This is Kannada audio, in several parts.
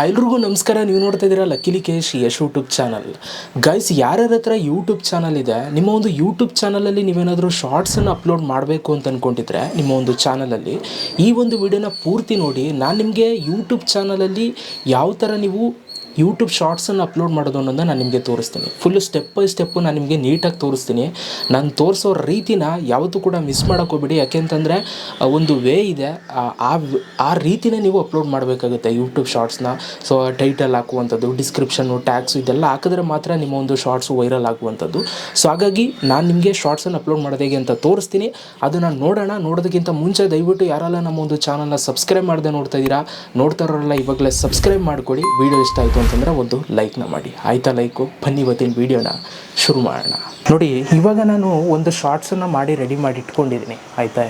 ಎಲ್ರಿಗೂ ನಮಸ್ಕಾರ, ನೀವು ನೋಡ್ತಾ ಇದ್ದೀರಾ ಲಕ್ಕಿಲಿ ಕೇಶ್ ಯಶ್ ಯೂಟ್ಯೂಬ್ ಚಾನಲ್ ಗೈಸ್ ಯಾರ್ಯಾರ ಹತ್ರ ಯೂಟ್ಯೂಬ್ ಚಾನಲ್ ಇದೆ, ನಿಮ್ಮ ಒಂದು ಯೂಟ್ಯೂಬ್ ಚಾನಲಲ್ಲಿ ನೀವೇನಾದರೂ ಶಾರ್ಟ್ಸನ್ನು ಅಪ್ಲೋಡ್ ಮಾಡಬೇಕು ಅಂತ ಅಂದ್ಕೊಂಡಿದ್ರೆ ನಿಮ್ಮ ಒಂದು ಚಾನಲಲ್ಲಿ ಈ ಒಂದು ವಿಡಿಯೋನ ಪೂರ್ತಿ ನೋಡಿ, ನಾನು ನಿಮಗೆ ಯೂಟ್ಯೂಬ್ ಚಾನಲಲ್ಲಿ ಯಾವ ಥರ ನೀವು ಯೂಟ್ಯೂಬ್ ಶಾರ್ಟ್ಸನ್ನು ಅಪ್ಲೋಡ್ ಮಾಡೋದು ಅನ್ನೋದನ್ನ ನಾನು ನಿಮಗೆ ತೋರಿಸ್ತೀನಿ. ಫುಲ್ ಸ್ಟೆಪ್ ಬೈ ಸ್ಟೆಪ್ಪು ನಾನು ನಿಮಗೆ ನೀಟಾಗಿ ತೋರಿಸ್ತೀನಿ. ನಾನು ತೋರಿಸೋ ರೀತಿನ ಯಾವತ್ತೂ ಕೂಡ ಮಿಸ್ ಮಾಡೋಕೆ ಹೋಗ್ಬಿಡಿ. ಯಾಕೆಂತಂದರೆ ಒಂದು ವೇ ಇದೆ. ಆ- ಆ ರೀತಿನೇ ನೀವು ಅಪ್ಲೋಡ್ ಮಾಡಬೇಕಾಗುತ್ತೆ ಯೂಟ್ಯೂಬ್ ಶಾರ್ಟ್ಸ್ನ ಸೊ ಟೈಟಲ್ ಹಾಕುವಂಥದ್ದು ಡಿಸ್ಕ್ರಿಪ್ಷನ್ನು ಟ್ಯಾಕ್ಸು ಇದೆಲ್ಲ ಹಾಕಿದ್ರೆ ಮಾತ್ರ ನಿಮ್ಮ ಒಂದು ಶಾರ್ಟ್ಸು ವೈರಲ್ ಆಗುವಂಥದ್ದು. ಸೊ ಹಾಗಾಗಿ ನಾನು ನಿಮಗೆ ಶಾರ್ಟ್ಸನ್ನು ಅಪ್ಲೋಡ್ ಮಾಡೋದು ಹೇಗೆ ಅಂತ ತೋರಿಸ್ತೀನಿ. ಅದನ್ನು ನೋಡೋಣ. ನೋಡೋದಕ್ಕಿಂತ ಮುಂಚೆ ದಯವಿಟ್ಟು ಯಾರೆಲ್ಲ ನಮ್ಮ ಒಂದು ಚಾನಲ್ನ ಸಬ್ಸ್ಕ್ರೈಬ್ ಮಾಡದೆ ನೋಡ್ತಾ ಇದ್ದೀರಾ, ನೋಡ್ತಾ ಇರೋರೆಲ್ಲ ಇವಾಗಲೇ ಸಬ್ಸ್ಕ್ರೈಬ್ ಮಾಡ್ಕೊಳ್ಳಿ ವಿಡಿಯೋ ಇಷ್ಟ ಆಯಿತು ಅಂತಂದರೆ ಒಂದು ಲೈಕ್ನ ಮಾಡಿ. ಆಯ್ತಾ ಲೈಕು ಬನ್ನಿ ಇವತ್ತಿನ ವೀಡಿಯೋನ ಶುರು ಮಾಡೋಣ. ನೋಡಿ, ಇವಾಗ ನಾನು ಒಂದು ಶಾರ್ಟ್ಸನ್ನು ಮಾಡಿ ರೆಡಿ ಮಾಡಿ ಇಟ್ಕೊಂಡಿದ್ದೀನಿ. ಆಯಿತಾ?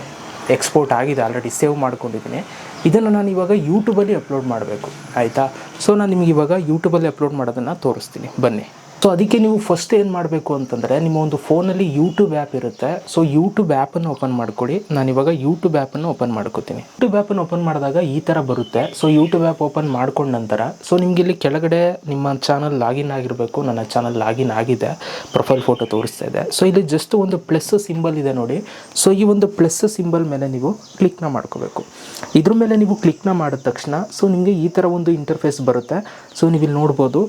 ಎಕ್ಸ್ಪೋರ್ಟ್ ಆಗಿದೆ ಆಲ್ರೆಡಿ ಸೇವ್ ಮಾಡ್ಕೊಂಡಿದ್ದೀನಿ. ಇದನ್ನು ನಾನು ಇವಾಗ ಯೂಟ್ಯೂಬಲ್ಲಿ ಅಪ್ಲೋಡ್ ಮಾಡಬೇಕು. ಆಯಿತಾ? ಸೊ ನಾನು ನಿಮಗೆ ಇವಾಗ ಯೂಟ್ಯೂಬಲ್ಲಿ ಅಪ್ಲೋಡ್ ಮಾಡೋದನ್ನು ತೋರಿಸ್ತೀನಿ. ಬನ್ನಿ. ಸೊ ಅದಕ್ಕೆ ನೀವು ಫಸ್ಟ್ ಏನು ಮಾಡಬೇಕು ಅಂತಂದರೆ ನಿಮ್ಮ ಒಂದು ಫೋನಲ್ಲಿ ಯೂಟ್ಯೂಬ್ ಆ್ಯಪ್ ಇರುತ್ತೆ. ಸೊ ಯೂಟ್ಯೂಬ್ ಆ್ಯಪನ್ನು ಓಪನ್ ಮಾಡ್ಕೊಳ್ಳಿ. ನಾನು ಇವಾಗ ಯೂಟ್ಯೂಬ್ ಆ್ಯಪನ್ನು ಓಪನ್ ಮಾಡ್ಕೋತೀನಿ. ಯೂಟ್ಯೂಬ್ ಆ್ಯಪನ್ನು ಓಪನ್ ಮಾಡಿದಾಗ ಈ ಥರ ಬರುತ್ತೆ. ಸೊ ಯೂಟ್ಯೂಬ್ ಆ್ಯಪ್ ಓಪನ್ ಮಾಡ್ಕೊಂಡ ನಂತರ ಸೊ ನಿಮಗೆ ಇಲ್ಲಿ ಕೆಳಗಡೆ ನಿಮ್ಮ ಚಾನಲ್ ಲಾಗಿನ್ ಆಗಿರಬೇಕು. ನನ್ನ ಚಾನಲ್ ಲಾಗಿನ್ ಆಗಿದೆ. ಪ್ರೊಫೈಲ್ ಫೋಟೋ ತೋರಿಸ್ತಾ ಇದೆ. ಸೊ ಇಲ್ಲಿ ಜಸ್ಟ್ ಒಂದು ಪ್ಲಸ್ ಸಿಂಬಲ್ ಇದೆ ನೋಡಿ. ಸೊ ಈ ಒಂದು ಪ್ಲಸ್ ಸಿಂಬಲ್ ಮೇಲೆ ನೀವು ಕ್ಲಿಕ್ನ ಮಾಡ್ಕೋಬೇಕು. ಇದ್ರ ಮೇಲೆ ನೀವು ಕ್ಲಿಕ್ನ ಮಾಡಿದ ತಕ್ಷಣ ಸೊ ನಿಮಗೆ ಈ ಥರ ಒಂದು ಇಂಟರ್ಫೇಸ್ ಬರುತ್ತೆ. ಸೊ ನೀವು ಇಲ್ಲಿ ನೋಡ್ಬೋದು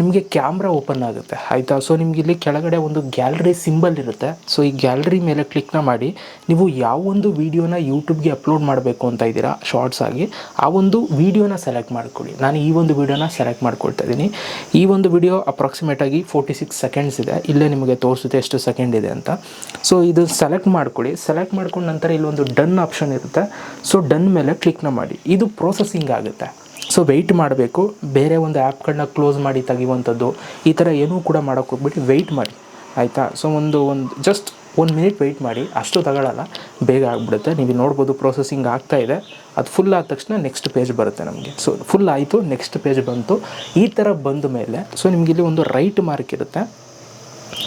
ನಿಮಗೆ ಕ್ಯಾಮ್ರಾ ಓಪನ್ ಆಗುತ್ತೆ, ಆಯಿತಾ? ಸೊ ನಿಮ್ಗೆ ಇಲ್ಲಿ ಕೆಳಗಡೆ ಒಂದು ಗ್ಯಾಲರಿ ಸಿಂಬಲ್ ಇರುತ್ತೆ. ಸೊ ಈ ಗ್ಯಾಲರಿ ಮೇಲೆ ಕ್ಲಿಕ್ನ ಮಾಡಿ, ನೀವು ಯಾವ ಒಂದು ವೀಡಿಯೋನ ಯೂಟ್ಯೂಬ್ಗೆ ಅಪ್ಲೋಡ್ ಮಾಡಬೇಕು ಅಂತ ಇದ್ದೀರಾ ಶಾರ್ಟ್ಸ್ ಆಗಿ, ಆ ಒಂದು ವೀಡಿಯೋನ ಸೆಲೆಕ್ಟ್ ಮಾಡ್ಕೊಳ್ಳಿ. ನಾನು ಈ ಒಂದು ವೀಡಿಯೋನ ಸೆಲೆಕ್ಟ್ ಮಾಡ್ಕೊಳ್ತಾ ಇದ್ದೀನಿ. ಈ ಒಂದು ವಿಡಿಯೋ ಅಪ್ರಾಕ್ಸಿಮೇಟಾಗಿ ಫೋರ್ಟಿ ಸಿಕ್ಸ್ ಸೆಕೆಂಡ್ಸ್ ಇದೆ. ಇಲ್ಲೇ ನಿಮಗೆ ತೋರಿಸುತ್ತೆ ಎಷ್ಟು ಸೆಕೆಂಡ್ ಇದೆ ಅಂತ. ಸೊ ಇದು ಸೆಲೆಕ್ಟ್ ಮಾಡ್ಕೊಳ್ಳಿ. ಸೆಲೆಕ್ಟ್ ಮಾಡ್ಕೊಂಡ ನಂತರ ಇಲ್ಲೊಂದು ಡನ್ ಆಪ್ಷನ್ ಇರುತ್ತೆ. ಸೊ ಡನ್ ಮೇಲೆ ಕ್ಲಿಕ್ನ ಮಾಡಿ. ಇದು ಪ್ರೊಸೆಸಿಂಗ್ ಆಗುತ್ತೆ. ಸೊ ವೆಯ್ಟ್ ಮಾಡಬೇಕು. ಬೇರೆ ಒಂದು ಆ್ಯಪ್ಗಳನ್ನ ಕ್ಲೋಸ್ ಮಾಡಿ ತೆಗೆಯುವಂಥದ್ದು. ಈ ಥರ ಏನೂ ಕೂಡ ಮಾಡೋಕ್ಕೆ ಹೋಗ್ಬಿಟ್ಟು ವೆಯ್ಟ್ ಮಾಡಿ. ಆಯಿತಾ? ಸೊ ಒಂದು ಒಂದು ಜಸ್ಟ್ ಒಂದು ಮಿನಿಟ್ ವೆಯ್ಟ್ ಮಾಡಿ. ಅಷ್ಟು ತಗೊಳ್ಳಲ್ಲ ಬೇಗ ಆಗಿಬಿಡುತ್ತೆ. ನೀವು ನೋಡ್ಬೋದು ಪ್ರೊಸೆಸಿಂಗ್ ಆಗ್ತಾ ಇದೆ. ಅದು ಫುಲ್ ಆದ ತಕ್ಷಣ ನೆಕ್ಸ್ಟ್ ಪೇಜ್ ಬರುತ್ತೆ ನಮಗೆ. ಸೊ ಫುಲ್ ಆಯಿತು ನೆಕ್ಸ್ಟ್ ಪೇಜ್ ಬಂತು. ಈ ಥರ ಬಂದ ಮೇಲೆ ಸೊ ನಿಮಗಿಲ್ಲಿ ಒಂದು ರೈಟ್ ಮಾರ್ಕ್ ಇರುತ್ತೆ.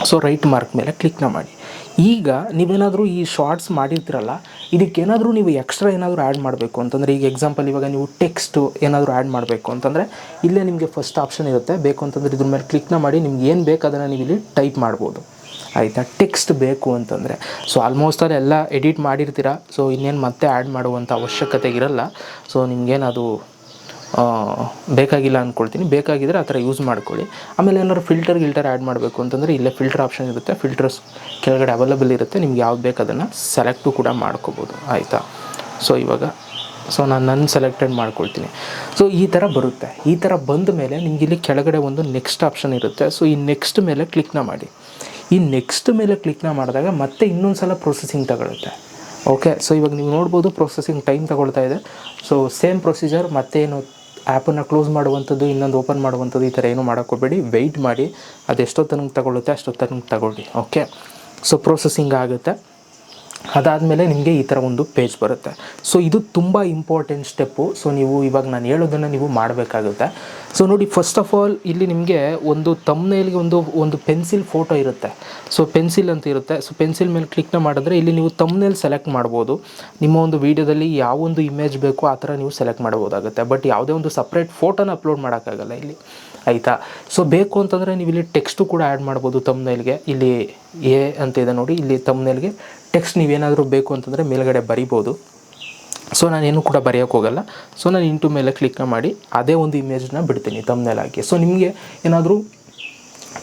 ಸೊ ರೈಟ್ ಮಾರ್ಕ್ ಮೇಲೆ ಕ್ಲಿಕ್ನ ಮಾಡಿ. ಈಗ ನೀವೇನಾದರೂ ಈ ಶಾರ್ಟ್ಸ್ ಮಾಡಿರ್ತೀರಲ್ಲ ಇದಕ್ಕೇನಾದರೂ ನೀವು ಎಕ್ಸ್ಟ್ರಾ ಏನಾದರೂ ಆ್ಯಡ್ ಮಾಡಬೇಕು? ಅಂತಂದರೆ ಈಗ ಎಕ್ಸಾಂಪಲ್ ಇವಾಗ ನೀವು ಟೆಕ್ಸ್ಟು ಏನಾದರೂ ಆ್ಯಡ್ ಮಾಡಬೇಕು. ಅಂತಂದರೆ ಇಲ್ಲೇ ನಿಮಗೆ ಫಸ್ಟ್ ಆಪ್ಷನ್ ಇರುತ್ತೆ. ಬೇಕು ಅಂತಂದರೆ ಇದ್ರ ಮೇಲೆ ಕ್ಲಿಕ್ನ ಮಾಡಿ ನಿಮ್ಗೆ ಏನು ಬೇಕು ಅದನ್ನು ನೀವು ಇಲ್ಲಿ ಟೈಪ್ ಮಾಡ್ಬೋದು. ಆಯಿತಾ? ಟೆಕ್ಸ್ಟ್ ಬೇಕು ಅಂತಂದರೆ. ಸೊ ಆಲ್ಮೋಸ್ಟ್ ಅಲ್ಲಿ ಎಲ್ಲ ಎಡಿಟ್ ಮಾಡಿರ್ತೀರ? ಸೊ ಇನ್ನೇನು ಮತ್ತೆ ಆ್ಯಡ್ ಮಾಡುವಂಥ ಅವಶ್ಯಕತೆ ಇರಲ್ಲ. ಸೊ ನಿಮಗೇನದು ಆ, ಬೇಕಾಗಿಲ್ಲ ಅಂದ್ಕೊಳ್ತೀನಿ ಬೇಕಾಗಿದ್ದರೆ ಆ ಥರ ಯೂಸ್ ಮಾಡ್ಕೊಳ್ಳಿ. ಆಮೇಲೆ ಏನಾದ್ರು ಫಿಲ್ಟರ್ ಗಿಲ್ಟರ್ ಆ್ಯಡ್ ಮಾಡಬೇಕು ಅಂತಂದರೆ ಇಲ್ಲೇ ಫಿಲ್ಟರ್ ಆಪ್ಷನ್ ಇರುತ್ತೆ. ಫಿಲ್ಟರ್ಸ್ ಕೆಳಗಡೆ ಅವೈಲಬಲ್ ಇರುತ್ತೆ. ನಿಮ್ಗೆ ಯಾವ್ದು ಬೇಕು ಅದನ್ನು ಸೆಲೆಕ್ಟು ಕೂಡ ಮಾಡ್ಕೋಬೋದು. ಆಯಿತಾ? ಸೊ ಇವಾಗ ಸೊ ನಾನು ನನ್ನ ಸೆಲೆಕ್ಟೆಡ್ ಮಾಡ್ಕೊಳ್ತೀನಿ. ಸೊ ಈ ಥರ ಬರುತ್ತೆ. ಈ ಥರ ಬಂದ ಮೇಲೆ ನಿಮ್ಗೆ ಇಲ್ಲಿ ಕೆಳಗಡೆ ಒಂದು ನೆಕ್ಸ್ಟ್ ಆಪ್ಷನ್ ಇರುತ್ತೆ. ಸೊ ಈ ನೆಕ್ಸ್ಟ್ ಮೇಲೆ ಕ್ಲಿಕ್ನ ಮಾಡಿ. ಈ ನೆಕ್ಸ್ಟ್ ಮೇಲೆ ಕ್ಲಿಕ್ನ ಮಾಡಿದಾಗ ಮತ್ತೆ ಇನ್ನೊಂದು ಸಲ ಪ್ರೊಸೆಸಿಂಗ್ ತಗೊಳುತ್ತೆ. ಓಕೆ ಸೊ ಇವಾಗ ನೀವು ನೋಡ್ಬೋದು ಪ್ರೊಸೆಸಿಂಗ್ ಟೈಮ್ ತಗೊಳ್ತಾ ಇದೆ. ಸೊ ಸೇಮ್ ಪ್ರೊಸೀಜರ್ ಮತ್ತೇನು ಆ್ಯಪನ್ನು ಕ್ಲೋಸ್ ಮಾಡುವಂಥದ್ದು, ಇನ್ನೊಂದು ಓಪನ್ ಮಾಡುವಂಥದ್ದು ಈ ಥರ ಏನೂ ಮಾಡೋಕ್ಕೋಬೇಡಿ ವೆಯ್ಟ್ ಮಾಡಿ ಅದು ಎಷ್ಟೊತ್ತನಕ ತಗೊಳ್ಳುತ್ತೆ ಅಷ್ಟೊತ್ತನಕ ತಗೊಳ್ಳಿ. ಓಕೆ? ಸೊ ಪ್ರೊಸೆಸಿಂಗ್ ಆಗುತ್ತೆ. ಅದಾದಮೇಲೆ ನಿಮಗೆ ಈ ಥರ ಒಂದು ಪೇಜ್ ಬರುತ್ತೆ. ಸೊ ಇದು ತುಂಬ ಇಂಪಾರ್ಟೆಂಟ್ ಸ್ಟೆಪ್ಪು ಸೊ ನೀವು ಇವಾಗ ನಾನು ಹೇಳೋದನ್ನು ನೀವು ಮಾಡಬೇಕಾಗುತ್ತೆ. ಸೊ ನೋಡಿ ಫಸ್ಟ್ ಆಫ್ ಆಲ್ ಇಲ್ಲಿ ನಿಮಗೆ ಒಂದು ತಮ್ನೇಲ್ಗೆ ಒಂದು ಒಂದು ಪೆನ್ಸಿಲ್ ಫೋಟೋ ಇರುತ್ತೆ. ಸೊ ಪೆನ್ಸಿಲ್ ಅಂತ ಇರುತ್ತೆ. ಸೊ ಪೆನ್ಸಿಲ್ ಮೇಲೆ ಕ್ಲಿಕ್ನ ಮಾಡಿದ್ರೆ ಇಲ್ಲಿ ನೀವು ತಮ್ನೇಲ್ ಸೆಲೆಕ್ಟ್ ಮಾಡ್ಬೋದು. ನಿಮ್ಮ ಒಂದು ವೀಡಿಯೋದಲ್ಲಿ ಯಾವ ಒಂದು ಇಮೇಜ್ ಬೇಕೋ ಆ ಥರ ನೀವು ಸೆಲೆಕ್ಟ್ ಮಾಡ್ಬೋದಾಗುತ್ತೆ. ಬಟ್ ಯಾವುದೇ ಒಂದು ಸಪ್ರೇಟ್ ಫೋಟೋನ ಅಪ್ಲೋಡ್ ಮಾಡೋಕ್ಕಾಗಲ್ಲ ಇಲ್ಲಿ. ಆಯಿತಾ? ಸೊ ಬೇಕು ಅಂತಂದರೆ ನೀವು ಇಲ್ಲಿ ಟೆಕ್ಸ್ಟು ಕೂಡ ಆ್ಯಡ್ ಮಾಡ್ಬೋದು ತಮ್ನೇಲ್ಗೆ ಇಲ್ಲಿ ಎ ಅಂತ ಇದೆ ನೋಡಿ. ಇಲ್ಲಿ ತಮ್ನೇಲ್ಗೆ ಟೆಕ್ಸ್ಟ್ ನೀವೇನಾದರೂ ಬೇಕು ಅಂತಂದರೆ ಮೇಲ್ಗಡೆ ಬರಿಬೋದು. ಸೊ ನಾನೇನು ಕೂಡ ಬರೆಯೋಕೆ ಹೋಗಲ್ಲ. ಸೊ ನಾನು ಇಂಟು ಮೇಲೆ ಕ್ಲಿಕ್ ಮಾಡಿ ಅದೇ ಒಂದು ಇಮೇಜ್ನ ಬಿಡ್ತೀನಿ ತಮ್ನೆಲಾಗಿ ಸೊ ನಿಮಗೆ ಏನಾದರೂ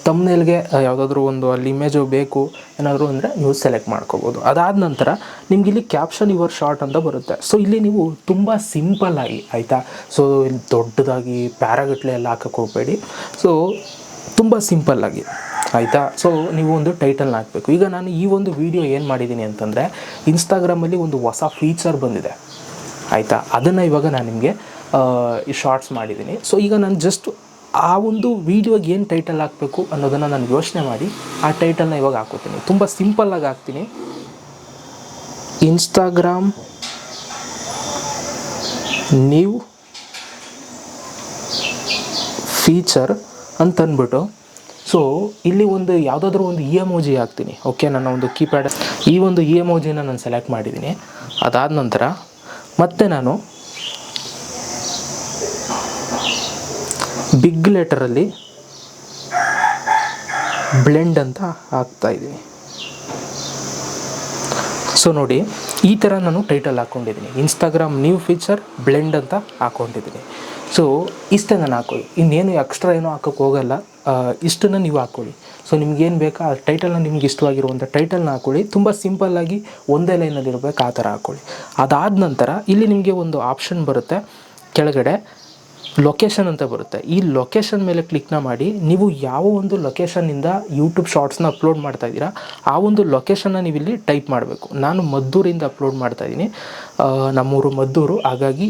ತಮ್ನೆಲ್ಗೆ ಯಾವುದಾದ್ರೂ ಒಂದು ಅಲ್ಲಿ ಇಮೇಜು ಬೇಕು, ಏನಾದರೂ ಅಂದರೆ ನೀವು ಸೆಲೆಕ್ಟ್ ಮಾಡ್ಕೋಬೋದು. ಅದಾದ ನಂತರ ನಿಮ್ಗೆ ಇಲ್ಲಿ ಕ್ಯಾಪ್ಷನ್ ಯುವರ್ ಶಾರ್ಟ್ ಅಂತ ಬರುತ್ತೆ. ಸೊ ಇಲ್ಲಿ ನೀವು ತುಂಬ ಸಿಂಪಲ್ ಆಗಿ, ಆಯಿತಾ? ಸೊ ಇಲ್ಲಿ ದೊಡ್ಡದಾಗಿ, ಪ್ಯಾರಾಗಟ್ಲೆ ಎಲ್ಲ ಹಾಕಕ್ಕೆ ಹೋಗಬೇಡಿ. ಸೊ ತುಂಬ ಸಿಂಪಲ್ಲಾಗಿ ಆಯಿತಾ? ಸೊ ನೀವು ಒಂದು ಟೈಟಲ್ನ ಹಾಕಬೇಕು. ಈಗ ನಾನು ಈ ಒಂದು ವಿಡಿಯೋ ಏನು ಮಾಡಿದ್ದೀನಿ ಅಂತಂದರೆ ಇನ್ಸ್ಟಾಗ್ರಾಮಲ್ಲಿ ಒಂದು ಹೊಸ ಫೀಚರ್ ಬಂದಿದೆ. ಆಯಿತಾ? ಅದನ್ನು ಇವಾಗ ನಾನು ನಿಮಗೆ ಶಾರ್ಟ್ಸ್ ಮಾಡಿದ್ದೀನಿ. ಸೊ ಈಗ ನಾನು ಜಸ್ಟ್ ಆ ಒಂದು ವೀಡಿಯೋಗೆ ಏನು ಟೈಟಲ್ ಹಾಕಬೇಕು ಅನ್ನೋದನ್ನು ನಾನು ಯೋಚನೆ ಮಾಡಿ, ಆ ಟೈಟಲ್ನ ಇವಾಗ ಹಾಕೋತೀನಿ. ತುಂಬ ಸಿಂಪಲ್ಲಾಗಿ ಹಾಕ್ತೀನಿ. ಇನ್ಸ್ಟಾಗ್ರಾಮ್ ನ್ಯೂ ಫೀಚರ್ ಅಂತ ಅಂದ್ಬಿಟ್ಟು ಸೊ ಇಲ್ಲಿ ಒಂದು ಯಾವುದಾದ್ರೂ ಒಂದು ಇ ಎಮೋಜಿ ಹಾಕ್ತೀನಿ. ಓಕೆ ನನ್ನ ಒಂದು ಕೀಪ್ಯಾಡ್ ಈ ಒಂದು ಇ ಎಮೋಜಿನ ನಾನು ಸೆಲೆಕ್ಟ್ ಮಾಡಿದ್ದೀನಿ ಅದಾದ ನಂತರ ಮತ್ತೆ ನಾನು ಬಿಗ್ ಲೆಟರಲ್ಲಿ ಬ್ಲೆಂಡ್ ಅಂತ ಹಾಕ್ತಾ ಇದ್ದೀನಿ. ಸೊ ನೋಡಿ, ಈ ಥರ ನಾನು ಟೈಟಲ್ ಹಾಕ್ಕೊಂಡಿದ್ದೀನಿ ಇನ್ಸ್ಟಾಗ್ರಾಮ್ ನ್ಯೂ ಫೀಚರ್ ಬ್ಲೆಂಡ್ ಅಂತ ಹಾಕ್ಕೊಂಡಿದ್ದೀನಿ ಸೊ ಇಷ್ಟನ್ನು ನಾನು ಹಾಕೊಳ್ಳಿ ಇನ್ನೇನು ಎಕ್ಸ್ಟ್ರಾ ಏನೂ ಹಾಕೋಕ್ಕೆ ಹೋಗಲ್ಲ. ಇಷ್ಟನ್ನು ನೀವು ಹಾಕ್ಕೊಳ್ಳಿ ಸೊ ನಿಮ್ಗೇನು ಬೇಕಾ? ಆ ಟೈಟಲ್ನ ನಿಮ್ಗೆ ಇಷ್ಟವಾಗಿರುವಂಥ ಟೈಟಲ್ನ ಹಾಕ್ಕೊಳ್ಳಿ ತುಂಬ ಸಿಂಪಲ್ಲಾಗಿ ಒಂದೇ ಲೈನಲ್ಲಿ ಇರಬೇಕು ಆ ಥರ ಹಾಕ್ಕೊಳ್ಳಿ ಅದಾದ ನಂತರ ಇಲ್ಲಿ ನಿಮಗೆ ಒಂದು ಆಪ್ಷನ್ ಬರುತ್ತೆ. ಕೆಳಗಡೆ ಲೊಕೇಶನ್ ಅಂತ ಬರುತ್ತೆ. ಈ ಲೊಕೇಶನ್ ಮೇಲೆ ಕ್ಲಿಕ್ನ ಮಾಡಿ ನೀವು ಯಾವ ಒಂದು ಲೊಕೇಶನ್ನಿಂದ ಯೂಟ್ಯೂಬ್ ಶಾರ್ಟ್ಸ್ನ ಅಪ್ಲೋಡ್ ಮಾಡ್ತಾ ಇದ್ದೀರಾ ಆ ಒಂದು ಲೊಕೇಶನ್ನ ನೀವು ಇಲ್ಲಿ ಟೈಪ್ ಮಾಡಬೇಕು. ನಾನು ಮದ್ದೂರಿಂದ ಅಪ್ಲೋಡ್ ಮಾಡ್ತಾ ಆ, ನಮ್ಮೂರು ಮದ್ದೂರು. ಹಾಗಾಗಿ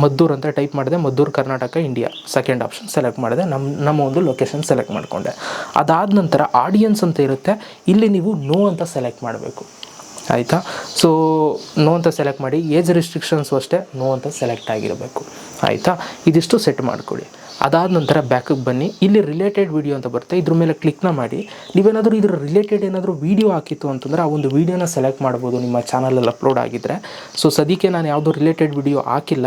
ಮದ್ದೂರು ಅಂತ ಟೈಪ್ ಮಾಡಿದೆ. Maddur, Karnataka India second option select ಮಾಡಿದೆ. ನಮ್ಮ ನಮ್ಮ ಒಂದು ಲೊಕೇಶನ್ ಸೆಲೆಕ್ಟ್ ಮಾಡಿಕೊಂಡೆ. ಅದಾದ ನಂತರ ಆಡಿಯನ್ಸ್ ಅಂತ ಇರುತ್ತೆ. ಇಲ್ಲಿ ನೀವು ನೋ ಅಂತ ಸೆಲೆಕ್ಟ್ ಮಾಡಬೇಕು. ಆಯಿತಾ? ಸೊ ನೋ ಅಂತ ಸೆಲೆಕ್ಟ್ ಮಾಡಿ. ಏಜ್ ರಿಸ್ಟ್ರಿಕ್ಷನ್ಸು ಅಷ್ಟೇ ನೋ ಅಂತ ಸೆಲೆಕ್ಟ್ ಆಗಿರಬೇಕು. ಆಯಿತಾ? ಇದಿಷ್ಟು ಸೆಟ್ ಮಾಡ್ಕೊಳ್ಳಿ. ಅದಾದ ನಂತರ ಬ್ಯಾಕಿಗೆ ಬನ್ನಿ. ಇಲ್ಲಿ ರಿಲೇಟೆಡ್ ವಿಡಿಯೋ ಅಂತ ಬರುತ್ತೆ. ಇದ್ರ ಮೇಲೆ ಕ್ಲಿಕ್ನ ಮಾಡಿ. ನೀವೇನಾದರೂ ಇದ್ರ ರಿಲೇಟೆಡ್ ಏನಾದರೂ ವೀಡಿಯೋ ಹಾಕಿತ್ತು ಅಂತಂದರೆ ಆ ಒಂದು ವೀಡಿಯೋನ ಸೆಲೆಕ್ಟ್ ಮಾಡ್ಬೋದು. ನಿಮ್ಮ ಚಾನಲಲ್ಲಿ ಅಪ್ಲೋಡ್ ಆಗಿದ್ದರೆ ಸೊ ಸದ್ಯಕ್ಕೆ ನಾನು ಯಾವುದೂ ರಿಲೇಟೆಡ್ ವಿಡಿಯೋ ಹಾಕಿಲ್ಲ.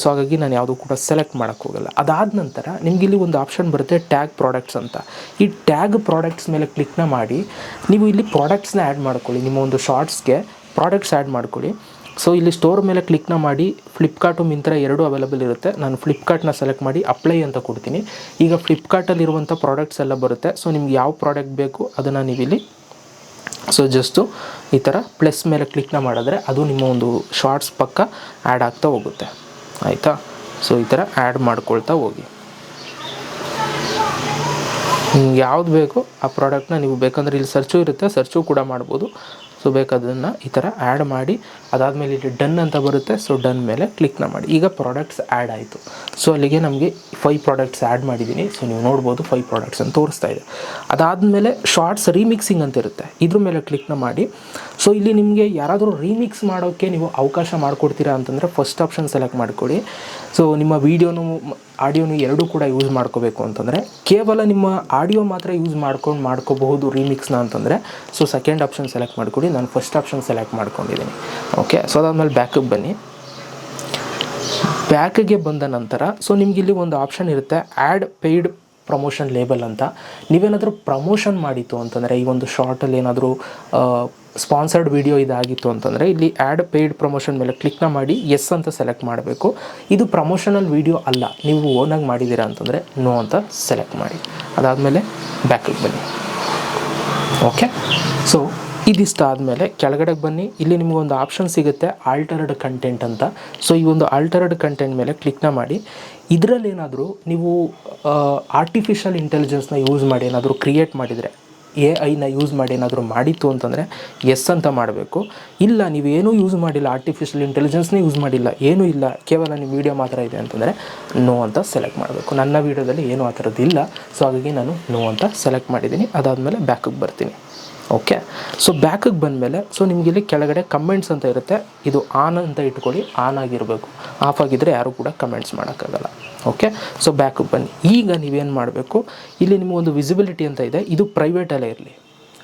ಸೊ ಹಾಗಾಗಿ ನಾನು ಯಾವುದೂ ಕೂಡ ಸೆಲೆಕ್ಟ್ ಮಾಡೋಕ್ಕೋಗಲ್ಲ ಅದಾದ ನಂತರ ನಿಮ್ಗೆ ಇಲ್ಲಿ ಒಂದು ಆಪ್ಷನ್ ಬರುತ್ತೆ ಟ್ಯಾಗ್ ಪ್ರಾಡಕ್ಟ್ಸ್ ಅಂತ. ಈ ಟ್ಯಾಗ್ ಪ್ರಾಡಕ್ಟ್ಸ್ ಮೇಲೆ ಕ್ಲಿಕ್ನ ಮಾಡಿ. ನೀವು ಇಲ್ಲಿ ಪ್ರಾಡಕ್ಟ್ಸ್ನ ಆ್ಯಡ್ ಮಾಡ್ಕೊಳ್ಳಿ. ನಿಮ್ಮ ಒಂದು ಶಾರ್ಟ್ಸ್ಗೆ ಪ್ರಾಡಕ್ಟ್ಸ್ ಆ್ಯಡ್ ಮಾಡ್ಕೊಳ್ಳಿ. ಸೊ ಇಲ್ಲಿ ಸ್ಟೋರ್ ಮೇಲೆ ಕ್ಲಿಕ್ನ ಮಾಡಿ ಫ್ಲಿಪ್ಕಾರ್ಟು ಮಿಂತ್ರ ಎರಡೂ ಅವೈಲಬಲ್ ಇರುತ್ತೆ. ನಾನು ಫ್ಲಿಪ್ಕಾರ್ಟ್ನ ಸೆಲೆಕ್ಟ್ ಮಾಡಿ ಅಪ್ಲೈ ಅಂತ ಕೊಡ್ತೀನಿ. ಈಗ ಫ್ಲಿಪ್ಕಾರ್ಟಲ್ಲಿರುವಂಥ ಪ್ರಾಡಕ್ಟ್ಸ್ ಎಲ್ಲ ಬರುತ್ತೆ. ಸೊ ನಿಮ್ಗೆ ಯಾವ ಪ್ರಾಡಕ್ಟ್ ಬೇಕು, ಅದನ್ನು ನೀವು ಇಲ್ಲಿ ಸೊ ಜಸ್ಟು ಈ ಥರ ಪ್ಲಸ್ ಮೇಲೆ ಕ್ಲಿಕ್ನ ಮಾಡಿದ್ರೆ ಅದು ನಿಮ್ಮ ಒಂದು ಶಾರ್ಟ್ಸ್ ಪಕ್ಕ ಆ್ಯಡ್ ಆಗ್ತಾ ಹೋಗುತ್ತೆ. ಆಯಿತಾ? ಸೊ ಈ ಥರ ಆ್ಯಡ್ ಮಾಡ್ಕೊಳ್ತಾ ಹೋಗಿ. ನಿಮ್ಗೆ ಯಾವ್ದು ಬೇಕೋ, ಆ ಪ್ರಾಡಕ್ಟ್ನ ನೀವು ಬೇಕಂದ್ರೆ ಇಲ್ಲಿ ಸರ್ಚು ಇರುತ್ತೆ. ಸರ್ಚು ಕೂಡ ಮಾಡ್ಬೋದು. ಸೊ ಬೇಕಾದನ್ನು ಈ ಥರ ಆ್ಯಡ್ ಮಾಡಿ ಅದಾದಮೇಲೆ ಇಲ್ಲಿ ಡನ್ ಅಂತ ಬರುತ್ತೆ ಸೊ ಡನ್ ಮೇಲೆ ಕ್ಲಿಕ್ನ ಮಾಡಿ. ಈಗ ಪ್ರಾಡಕ್ಟ್ಸ್ ಆ್ಯಡ್ ಆಯಿತು. ಸೊ ಅಲ್ಲಿಗೆ ನಮಗೆ ಫೈವ್ ಪ್ರಾಡಕ್ಟ್ಸ್ ಆ್ಯಡ್ ಮಾಡಿದ್ದೀನಿ ಸೊ ನೀವು ನೋಡ್ಬೋದು ಫೈವ್ ಪ್ರಾಡಕ್ಟ್ಸ್ ಅಂತ ತೋರಿಸ್ತಾ ಇದೆ. ಅದಾದಮೇಲೆ ಶಾರ್ಟ್ಸ್ ರೀಮಿಕ್ಸಿಂಗ್ ಅಂತ ಇರುತ್ತೆ. ಇದ್ರ ಮೇಲೆ ಕ್ಲಿಕ್ನ ಮಾಡಿ. ಸೊ ಇಲ್ಲಿ ನಿಮಗೆ ಯಾರಾದರೂ ರೀಮಿಕ್ಸ್ ಮಾಡೋಕ್ಕೆ ನೀವು ಅವಕಾಶ ಮಾಡಿಕೊಡ್ತೀರಾ ಅಂತಂದರೆ ಫಸ್ಟ್ ಆಪ್ಷನ್ ಸೆಲೆಕ್ಟ್ ಮಾಡಿಕೊಡಿ. ಸೊ ನಿಮ್ಮ ವೀಡಿಯೋನು ಆಡಿಯೋನು ಎರಡೂ ಕೂಡ ಯೂಸ್ ಮಾಡ್ಕೋಬೇಕು ಅಂತಂದರೆ, ಕೇವಲ ನಿಮ್ಮ ಆಡಿಯೋ ಮಾತ್ರ ಯೂಸ್ ಮಾಡ್ಕೊಂಡು ಮಾಡ್ಕೋಬಹುದು ರೀಮಿಕ್ಸ್ನ ಅಂತಂದರೆ ಸೊ ಸೆಕೆಂಡ್ ಆಪ್ಷನ್ ಸೆಲೆಕ್ಟ್ ಮಾಡಿಕೊಡಿ. ನಾನು ಫಸ್ಟ್ ಆಪ್ಷನ್ ಸೆಲೆಕ್ಟ್ ಮಾಡ್ಕೊಂಡಿದ್ದೀನಿ ಓಕೆ ಸೊ ಅದಾದಮೇಲೆ ಬ್ಯಾಕಿಗೆ ಬನ್ನಿ. ಬ್ಯಾಕಿಗೆ ಬಂದ ನಂತರ ಸೊ ನಿಮ್ಗೆ ಇಲ್ಲಿ ಒಂದು ಆಪ್ಷನ್ ಇರುತ್ತೆ ಆ್ಯಡ್ ಪೇಯ್ಡ್ ಪ್ರಮೋಷನ್ ಲೇಬಲ್ ಅಂತ. ನೀವೇನಾದರೂ ಪ್ರಮೋಷನ್ ಮಾಡಿತ್ತು ಅಂತಂದರೆ, ಈ ಒಂದು ಶಾರ್ಟಲ್ಲಿ ಏನಾದರೂ ಸ್ಪಾನ್ಸರ್ಡ್ ವಿಡಿಯೋ ಇದಾಗಿತ್ತು ಅಂತಂದರೆ, ಇಲ್ಲಿ ಆ್ಯಡ್ ಪೇಯ್ಡ್ ಪ್ರಮೋಷನ್ ಮೇಲೆ ಕ್ಲಿಕ್ನ ಮಾಡಿ ಎಸ್ ಅಂತ ಸೆಲೆಕ್ಟ್ ಮಾಡಬೇಕು. ಇದು ಪ್ರಮೋಷನಲ್ ವಿಡಿಯೋ ಅಲ್ಲ, ನೀವು ಓನಾಗಿ ಮಾಡಿದ್ದೀರಾ ಅಂತಂದರೆ ನೋ ಅಂತ ಸೆಲೆಕ್ಟ್ ಮಾಡಿ. ಅದಾದಮೇಲೆ ಬ್ಯಾಕಿಗೆ ಬನ್ನಿ. ಓಕೆ ಸೊ ಇದಿಷ್ಟ ಆದಮೇಲೆ ಕೆಳಗಡೆ ಬನ್ನಿ. ಇಲ್ಲಿ ನಿಮಗೊಂದು ಆಪ್ಷನ್ ಸಿಗುತ್ತೆ ಆಲ್ಟರ್ಡ್ ಕಂಟೆಂಟ್ ಅಂತ. ಸೊ ಈ ಒಂದು ಆಲ್ಟರ್ಡ್ ಕಂಟೆಂಟ್ ಮೇಲೆ ಕ್ಲಿಕ್ನ ಮಾಡಿ. ಇದರಲ್ಲಿ ಏನಾದರೂ ನೀವು ಆರ್ಟಿಫಿಷಿಯಲ್ ಇಂಟೆಲಿಜೆನ್ಸ್ನ ಯೂಸ್ ಮಾಡಿ ಏನಾದರೂ ಕ್ರಿಯೇಟ್ ಮಾಡಿದರೆ ಎ ಐನ ಯೂಸ್ ಮಾಡಿ ಏನಾದರೂ ಮಾಡಿತ್ತು ಅಂತಂದರೆ ಎಸ್ ಅಂತ ಮಾಡಬೇಕು. ಇಲ್ಲ, ನೀವು ಏನೂ ಯೂಸ್ ಮಾಡಿಲ್ಲ ಆರ್ಟಿಫಿಷಿಯಲ್ ಇಂಟೆಲಿಜೆನ್ಸ್ನೇ ಯೂಸ್ ಮಾಡಿಲ್ಲ, ಏನೂ ಇಲ್ಲ, ಕೇವಲ ನಿಮ್ಮ ವೀಡಿಯೋ ಮಾತ್ರ ಇದೆ ಅಂತಂದರೆ ನೋ ಅಂತ ಸೆಲೆಕ್ಟ್ ಮಾಡಬೇಕು. ನನ್ನ ವೀಡಿಯೋದಲ್ಲಿ ಏನೂ ಆ ಥರದ್ದು ಇಲ್ಲ. ಸೊ ಹಾಗಾಗಿ ನಾನು ನೋ ಅಂತ ಸೆಲೆಕ್ಟ್ ಮಾಡಿದ್ದೀನಿ ಅದಾದಮೇಲೆ ಬ್ಯಾಕಿಗೆ ಬರ್ತೀನಿ. ಓಕೆ ಸೊ ಬ್ಯಾಕಿಗೆ ಬಂದಮೇಲೆ ಸೊ ನಿಮ್ಗೆ ಇಲ್ಲಿ ಕೆಳಗಡೆ ಕಮೆಂಟ್ಸ್ ಅಂತ ಇರುತ್ತೆ. ಇದು ಆನ್ ಅಂತ ಇಟ್ಕೊಳ್ಳಿ ಆನ್ ಆಗಿರಬೇಕು. ಆಫ್ ಆಗಿದ್ದರೆ ಯಾರೂ ಕೂಡ ಕಮೆಂಟ್ಸ್ ಮಾಡೋಕ್ಕಾಗಲ್ಲ. ಓಕೆ ಸೊ ಬ್ಯಾಕಿಗೆ ಬನ್ನಿ. ಈಗ ನೀವೇನು ಮಾಡಬೇಕು? ಇಲ್ಲಿ ನಿಮಗೊಂದು ವಿಸಿಬಿಲಿಟಿ ಅಂತ ಇದೆ. ಇದು ಪ್ರೈವೇಟಲ್ಲೇ ಇರಲಿ.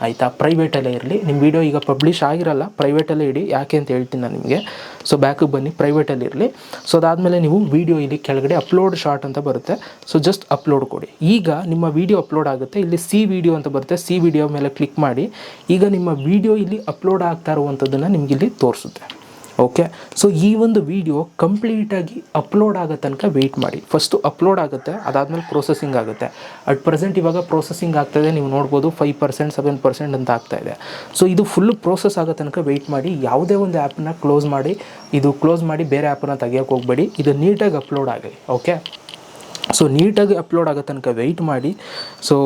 ಆಯಿತಾ? ಪ್ರೈವೇಟಲ್ಲೇ ಇರಲಿ. ನಿಮ್ಮ ವಿಡಿಯೋ ಈಗ ಪಬ್ಲಿಷ್ ಆಗಿರಲ್ಲ ಪ್ರೈವೇಟಲ್ಲೇ ಇಡಿ. ಯಾಕೆ ಅಂತ ಹೇಳ್ತೀನಿ ನಾನು ನಿಮಗೆ. ಸೊ ಬ್ಯಾಕಿಗೆ ಬನ್ನಿ. ಪ್ರೈವೇಟಲ್ಲಿ ಇರಲಿ. ಸೊ ಅದಾದಮೇಲೆ ನೀವು ವಿಡಿಯೋ ಇಲ್ಲಿ ಕೆಳಗಡೆ ಅಪ್ಲೋಡ್ ಶಾರ್ಟ್ ಅಂತ ಬರುತ್ತೆ. ಸೊ ಜಸ್ಟ್ ಅಪ್ಲೋಡ್ ಕೊಡಿ. ಈಗ ನಿಮ್ಮ ವಿಡಿಯೋ ಅಪ್ಲೋಡ್ ಆಗುತ್ತೆ. ಇಲ್ಲಿ ಸಿ ವಿಡಿಯೋ ಅಂತ ಬರುತ್ತೆ. ಸಿ ವಿಡಿಯೋ ಮೇಲೆ ಕ್ಲಿಕ್ ಮಾಡಿ. ಈಗ ನಿಮ್ಮ ವಿಡಿಯೋ ಇಲ್ಲಿ ಅಪ್ಲೋಡ್ ಆಗ್ತಾ ಇರುವಂಥದ್ದನ್ನು ನಿಮಗಿಲ್ಲಿ ತೋರಿಸುತ್ತೆ. ಓಕೆ ಸೊ ಈ ಒಂದು ವಿಡಿಯೋ ಕಂಪ್ಲೀಟಾಗಿ ಅಪ್ಲೋಡ್ ಆಗೋ ತನಕ ವೆಯ್ಟ್ ಮಾಡಿ. ಫಸ್ಟು ಅಪ್ಲೋಡ್ ಆಗುತ್ತೆ, ಅದಾದಮೇಲೆ ಪ್ರೊಸೆಸಿಂಗ್ ಆಗುತ್ತೆ. ಅಟ್ ಪ್ರೆಸೆಂಟ್ ಇವಾಗ ಪ್ರೊಸೆಸಿಂಗ್ ಆಗ್ತಾಯಿದೆ ನೀವು ನೋಡ್ಬೋದು ಫೈವ್ ಪರ್ಸೆಂಟ್ ಸೆವೆನ್ ಪರ್ಸೆಂಟ್ ಅಂತ ಆಗ್ತಾ ಇದೆ. ಸೊ ಇದು ಫುಲ್ ಪ್ರೋಸೆಸ್ ಆಗೋ ತನಕ ವೆಯ್ಟ್ ಮಾಡಿ, ಯಾವುದೇ ಒಂದು ಆ್ಯಪನ್ನ ಕ್ಲೋಸ್ ಮಾಡಿ, ಇದು ಕ್ಲೋಸ್ ಮಾಡಿ ಬೇರೆ ಆ್ಯಪನ್ನ ತೆಗಿಯೋಕೆ ಹೋಗಬೇಡಿ. ಇದು ನೀಟಾಗಿ ಅಪ್ಲೋಡ್ ಆಗಲಿ ಓಕೆ ಸೊ ನೀಟಾಗಿ ಅಪ್ಲೋಡ್ ಆಗೋ ತನಕ ವೆಯ್ಟ್ ಮಾಡಿ. ಸೊ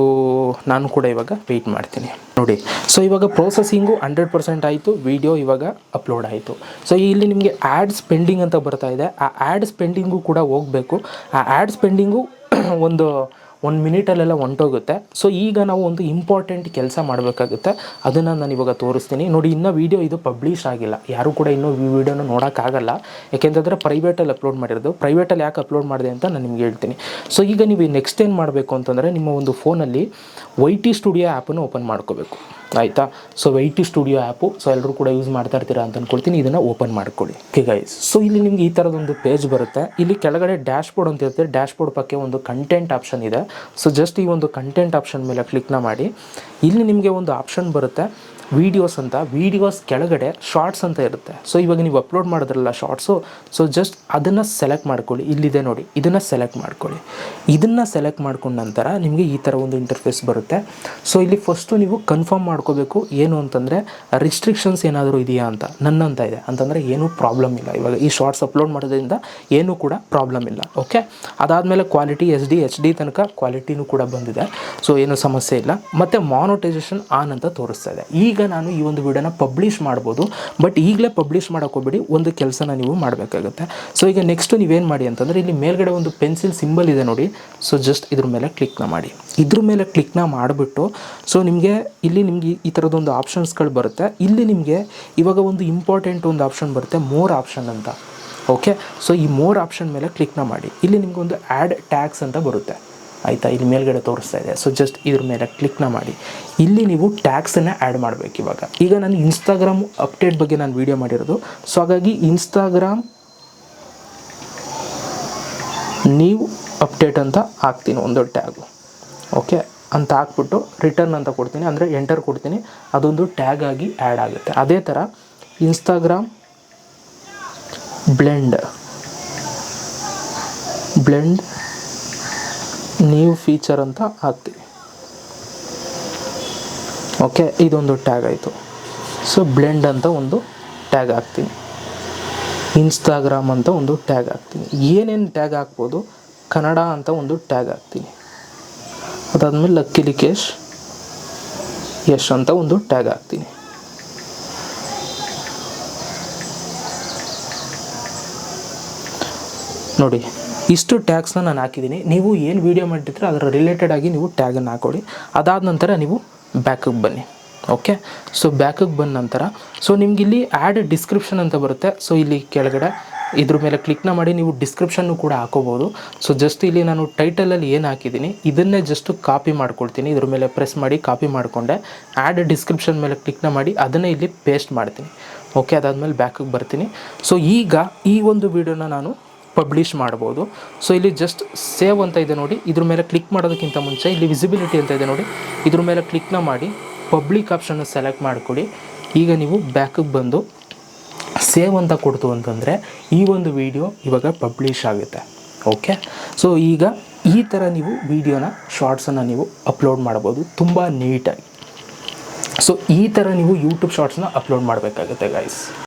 ನಾನು ಕೂಡ ಇವಾಗ ವೆಯ್ಟ್ ಮಾಡ್ತೀನಿ. ನೋಡಿ. ಸೊ ಇವಾಗ ಪ್ರೋಸೆಸಿಂಗು ಹಂಡ್ರೆಡ್ ಪರ್ಸೆಂಟ್ ಆಯಿತು. ವಿಡಿಯೋ ಇವಾಗ ಅಪ್ಲೋಡ್ ಆಯಿತು. ಸೊ ಇಲ್ಲಿ ನಿಮಗೆ ಆ್ಯಡ್ ಸ್ಪೆಂಡಿಂಗ್ ಅಂತ ಬರ್ತಾ ಇದೆ. ಆ ಆ್ಯಡ್ ಸ್ಪೆಂಡಿಂಗು ಕೂಡ ಹೋಗಬೇಕು. ಆ ಆ್ಯಡ್ ಸ್ಪೆಂಡಿಂಗು ಒಂದು ಒಂದು ಮಿನಿಟಲ್ಲೆಲ್ಲ ಹೊಂಟೋಗುತ್ತೆ ಸೊ ಈಗ ನಾವು ಒಂದು ಇಂಪಾರ್ಟೆಂಟ್ ಕೆಲಸ ಮಾಡಬೇಕಾಗುತ್ತೆ. ಅದನ್ನು ನಾನು ಇವಾಗ ತೋರಿಸ್ತೀನಿ. ನೋಡಿ, ಇನ್ನೂ ವೀಡಿಯೋ ಇದು ಪಬ್ಲಿಷ್ ಆಗಿಲ್ಲ. ಯಾರು ಕೂಡ ಇನ್ನೂ ಈ ವಿಡಿಯೋನ ನೋಡೋಕ್ಕಾಗಲ್ಲ. ಯಾಕೆಂತಂದರೆ ಪ್ರೈವೇಟಲ್ಲಿ ಅಪ್ಲೋಡ್ ಮಾಡಿರೋದು. ಪ್ರೈವೇಟಲ್ಲಿ ಯಾಕೆ ಅಪ್ಲೋಡ್ ಮಾಡಿದೆ ಅಂತ ನಾನು ನಿಮ್ಗೆ ಹೇಳ್ತೀನಿ. ಸೊ ಈಗ ನೀವು ನೆಕ್ಸ್ಟ್ ಏನು ಮಾಡಬೇಕು ಅಂತಂದರೆ ನಿಮ್ಮ ಒಂದು ಫೋನಲ್ಲಿ ವೈ ಟಿ ಸ್ಟುಡಿಯೋ ಆ್ಯಪನ್ನು ಓಪನ್ ಮಾಡ್ಕೋಬೇಕು. ಆಯಿತಾ? So YT studio app so ಎಲ್ಲರೂ ಕೂಡ ಯೂಸ್ ಮಾಡ್ತಾ ಇರ್ತೀರಾ ಅಂತ ಅಂದ್ಕೊಳ್ತೀನಿ ಇದನ್ನು ಓಪನ್ ಮಾಡ್ಕೊಳ್ಳಿ. ಓಕೆ ಗೈಸ್ ಸೊ ಇಲ್ಲಿ ನಿಮ್ಗೆ ಈ ಥರದೊಂದು ಪೇಜ್ ಬರುತ್ತೆ. ಇಲ್ಲಿ ಕೆಳಗಡೆ ಡ್ಯಾಶ್ ಬೋರ್ಡ್ ಅಂತ ಇರುತ್ತೆ. ಡ್ಯಾಶ್ ಬೋರ್ಡ್ ಪಕ್ಕೆ ಒಂದು ಕಂಟೆಂಟ್ ಆಪ್ಷನ್ ಇದೆ. ಸೊ ಜಸ್ಟ್ ಈ ಒಂದು ಕಂಟೆಂಟ್ ಆಪ್ಷನ್ ಮೇಲೆ ಕ್ಲಿಕ್ನ ಮಾಡಿ. ಇಲ್ಲಿ ನಿಮಗೆ ಒಂದು ಆಪ್ಷನ್ ಬರುತ್ತೆ. ವೀಡಿಯೋಸ್ ಅಂತ ವೀಡಿಯೋಸ್ ಕೆಳಗಡೆ ಶಾರ್ಟ್ಸ್ ಅಂತ ಇರುತ್ತೆ. ಸೊ ಇವಾಗ ನೀವು ಅಪ್ಲೋಡ್ ಮಾಡಿದ್ರಲ್ಲ ಶಾರ್ಟ್ಸು ಸೊ ಜಸ್ಟ್ ಅದನ್ನು ಸೆಲೆಕ್ಟ್ ಮಾಡ್ಕೊಳ್ಳಿ. ಇಲ್ಲಿದೆ ನೋಡಿ, ಇದನ್ನು ಸೆಲೆಕ್ಟ್ ಮಾಡ್ಕೊಳ್ಳಿ. ಇದನ್ನು ಸೆಲೆಕ್ಟ್ ಮಾಡ್ಕೊಂಡ ನಂತರ ನಿಮಗೆ ಈ ಥರ ಒಂದು ಇಂಟರ್ಫೇಸ್ ಬರುತ್ತೆ. ಸೊ ಇಲ್ಲಿ ಫಸ್ಟು ನೀವು ಕನ್ಫರ್ಮ್ ಮಾಡ್ಕೋಬೇಕು, ಏನು ಅಂತಂದರೆ ರಿಸ್ಟ್ರಿಕ್ಷನ್ಸ್ ಏನಾದರೂ ಇದೆಯಾ ಅಂತ ನನ್ನಂತ ಇದೆ. ಅಂತಂದರೆ ಏನೂ ಪ್ರಾಬ್ಲಮ್ ಇಲ್ಲ. ಇವಾಗ ಈ ಶಾರ್ಟ್ಸ್ ಅಪ್ಲೋಡ್ ಮಾಡೋದ್ರಿಂದ ಏನೂ ಕೂಡ ಪ್ರಾಬ್ಲಮ್ ಇಲ್ಲ ಓಕೆ ಅದಾದಮೇಲೆ quality H D H D ತನಕ ಕ್ವಾಲಿಟಿನೂ ಕೂಡ ಬಂದಿದೆ. ಸೊ ಏನೂ ಸಮಸ್ಯೆ ಇಲ್ಲ. ಮತ್ತು ಮಾನೋಟೈಸೇಷನ್ ಆನ್ ಅಂತ ತೋರಿಸ್ತಾ ಇದೆ. ಈಗ ನಾನು ಈ ಒಂದು ವಿಡಿಯೋನ ಪಬ್ಲಿಷ್ ಮಾಡ್ಬೋದು ಬಟ್ ಈಗಲೇ ಪಬ್ಲಿಷ್ ಮಾಡೋಕೆ ಹೋಗ್ಬೇಡಿ, ಒಂದು ಕೆಲಸನ ನೀವು ಮಾಡಬೇಕಾಗುತ್ತೆ. ಸೊ ಈಗ ನೆಕ್ಸ್ಟು ನೀವೇನು ಮಾಡಿ ಅಂತಂದರೆ ಇಲ್ಲಿ ಮೇಲ್ಗಡೆ ಒಂದು ಪೆನ್ಸಿಲ್ ಸಿಂಬಲ್ ಇದೆ ನೋಡಿ. ಸೊ ಜಸ್ಟ್ ಇದ್ರ ಮೇಲೆ ಕ್ಲಿಕ್ನ ಮಾಡಿ. ಇದ್ರ ಮೇಲೆ ಕ್ಲಿಕ್ನ ಮಾಡಿಬಿಟ್ಟು ಸೊ ನಿಮಗೆ ಇಲ್ಲಿ ನಿಮಗೆ ಈ ಥರದೊಂದು ಆಪ್ಷನ್ಸ್ಗಳು ಬರುತ್ತೆ. ಇಲ್ಲಿ ನಿಮಗೆ ಇವಾಗ ಒಂದು ಇಂಪಾರ್ಟೆಂಟ್ ಒಂದು ಆಪ್ಷನ್ ಬರುತ್ತೆ ಮೋರ್ ಆಪ್ಷನ್ ಅಂತ. ಓಕೆ ಸೊ ಈ ಮೋರ್ ಆಪ್ಷನ್ ಮೇಲೆ ಕ್ಲಿಕ್ನ ಮಾಡಿ. ಇಲ್ಲಿ ನಿಮ್ಗೆ ಒಂದು ಆ್ಯಡ್ ಟ್ಯಾಕ್ಸ್ ಅಂತ ಬರುತ್ತೆ. ಆಯಿತಾ? ಇಲ್ಲಿ ಮೇಲ್ಗಡೆ ತೋರಿಸ್ತಾ ಇದೆ. ಸೊ ಜಸ್ಟ್ ಇದ್ರ ಮೇಲೆ ಕ್ಲಿಕ್ನ ಮಾಡಿ. ಇಲ್ಲಿ ನೀವು ಟ್ಯಾಕ್ಸನ್ನು ಆ್ಯಡ್ ಮಾಡಬೇಕು ಇವಾಗ. ಈಗ ನಾನು ಇನ್ಸ್ಟಾಗ್ರಾಮ್ ಅಪ್ಡೇಟ್ ಬಗ್ಗೆ ನಾನು ವೀಡಿಯೋ ಮಾಡಿರೋದು. ಸೊ ಹಾಗಾಗಿ ಇನ್ಸ್ಟಾಗ್ರಾಮ್ ನೀವು ಅಪ್ಡೇಟ್ ಅಂತ ಹಾಕ್ತೀನಿ ಒಂದೊಂದು ಟ್ಯಾಗು ಓಕೆ ಅಂತ ಹಾಕ್ಬಿಟ್ಟು ರಿಟರ್ನ್ ಅಂತ ಕೊಡ್ತೀನಿ. ಅಂದರೆ ಎಂಟರ್ ಕೊಡ್ತೀನಿ. ಅದೊಂದು ಟ್ಯಾಗ್ ಆಗಿ ಆ್ಯಡ್ ಆಗುತ್ತೆ. ಅದೇ ಥರ Instagram blend blend new feature ಅಂತ ಹಾಕ್ತೀವಿ ಓಕೆ ಇದೊಂದು ಟ್ಯಾಗ್ ಆಯಿತು. ಸೊ ಬ್ಲೆಂಡ್ ಅಂತ ಒಂದು ಟ್ಯಾಗ್ ಹಾಕ್ತೀನಿ. ಇನ್ಸ್ಟಾಗ್ರಾಮ್ ಅಂತ ಒಂದು ಟ್ಯಾಗ್ ಹಾಕ್ತೀನಿ. ಏನೇನು ಟ್ಯಾಗ್ ಹಾಕ್ಬೋದು? ಕನ್ನಡ ಅಂತ ಒಂದು ಟ್ಯಾಗ್ ಹಾಕ್ತೀನಿ. ಅದಾದಮೇಲೆ ಲಕ್ಕಿ ಲಿಕೇಶ್, ಯಶ್ ಅಂತ ಒಂದು ಟ್ಯಾಗ್ ಹಾಕ್ತೀನಿ. ನೋಡಿ ಇಷ್ಟು ಟ್ಯಾಗ್ಸ್ನ ನಾನು ಹಾಕಿದ್ದೀನಿ ನೀವು ಏನು ವೀಡಿಯೋ ಮಾಡಿದ್ರೆ ಅದರ ರಿಲೇಟೆಡ್ ಆಗಿ ನೀವು ಟ್ಯಾಗನ್ನು ಹಾಕೊಳ್ಳಿ. ಅದಾದ ನಂತರ ನೀವು ಬ್ಯಾಕಿಗೆ ಬನ್ನಿ. ಓಕೆ ಸೊ ಬ್ಯಾಕಿಗೆ ಬಂದ ನಂತರ ಸೊ ನಿಮ್ಗೆ ಇಲ್ಲಿ ಆ್ಯಡ್ ಡಿಸ್ಕ್ರಿಪ್ಷನ್ ಅಂತ ಬರುತ್ತೆ. ಸೊ ಇಲ್ಲಿ ಕೆಳಗಡೆ ಇದ್ರ ಮೇಲೆ ಕ್ಲಿಕ್ನ ಮಾಡಿ ನೀವು ಡಿಸ್ಕ್ರಿಪ್ಷನ್ನು ಕೂಡ ಹಾಕೋಬೋದು. ಸೊ ಜಸ್ಟ್ ಇಲ್ಲಿ ನಾನು ಟೈಟಲಲ್ಲಿ ಏನು ಹಾಕಿದ್ದೀನಿ ಇದನ್ನೇ ಜಸ್ಟ್ ಕಾಪಿ ಮಾಡ್ಕೊಳ್ತೀನಿ. ಇದ್ರ ಮೇಲೆ ಪ್ರೆಸ್ ಮಾಡಿ ಕಾಪಿ ಮಾಡಿಕೊಂಡೆ. ಆ್ಯಡ್ ಡಿಸ್ಕ್ರಿಪ್ಷನ್ ಮೇಲೆ ಕ್ಲಿಕ್ನ ಮಾಡಿ ಅದನ್ನೇ ಇಲ್ಲಿ ಪೇಸ್ಟ್ ಮಾಡ್ತೀನಿ. ಓಕೆ ಅದಾದಮೇಲೆ ಬ್ಯಾಕಿಗೆ ಬರ್ತೀನಿ. ಸೊ ಈಗ ಈ ಒಂದು ವಿಡಿಯೋನ ನಾನು ಪಬ್ಲಿಷ್ ಮಾಡ್ಬೋದು. ಸೊ ಇಲ್ಲಿ ಜಸ್ಟ್ ಸೇವ್ ಅಂತ ಇದೆ ನೋಡಿ. ಇದ್ರ ಮೇಲೆ ಕ್ಲಿಕ್ ಮಾಡೋದಕ್ಕಿಂತ ಮುಂಚೆ ಇಲ್ಲಿ ವಿಸಿಬಿಲಿಟಿ ಅಂತ ಇದೆ ನೋಡಿ. ಇದ್ರ ಮೇಲೆ ಕ್ಲಿಕ್ನ ಮಾಡಿ ಪಬ್ಲಿಕ್ ಆಪ್ಷನ್ನ ಸೆಲೆಕ್ಟ್ ಮಾಡಿಕೊಡಿ ಈಗ ನೀವು ಬ್ಯಾಕಿಗೆ ಬಂದು ಸೇವ್ ಅಂತ ಕೊಡ್ತು ಅಂತಂದರೆ ಈ ಒಂದು ವಿಡಿಯೋ ಇವಾಗ ಪಬ್ಲಿಷ್ ಆಗುತ್ತೆ. ಓಕೆ ಸೊ ಈಗ ಈ ಥರ ನೀವು ವಿಡಿಯೋನ ಶಾರ್ಟ್ಸನ್ನು ನೀವು ಅಪ್ಲೋಡ್ ಮಾಡ್ಬೋದು. ತುಂಬ ನೀಟಾಗಿ ಸೊ ಈ ಥರ ನೀವು ಯೂಟ್ಯೂಬ್ ಶಾರ್ಟ್ಸ್ನ ಅಪ್ಲೋಡ್ ಮಾಡಬೇಕಾಗುತ್ತೆ ಗೈಸ್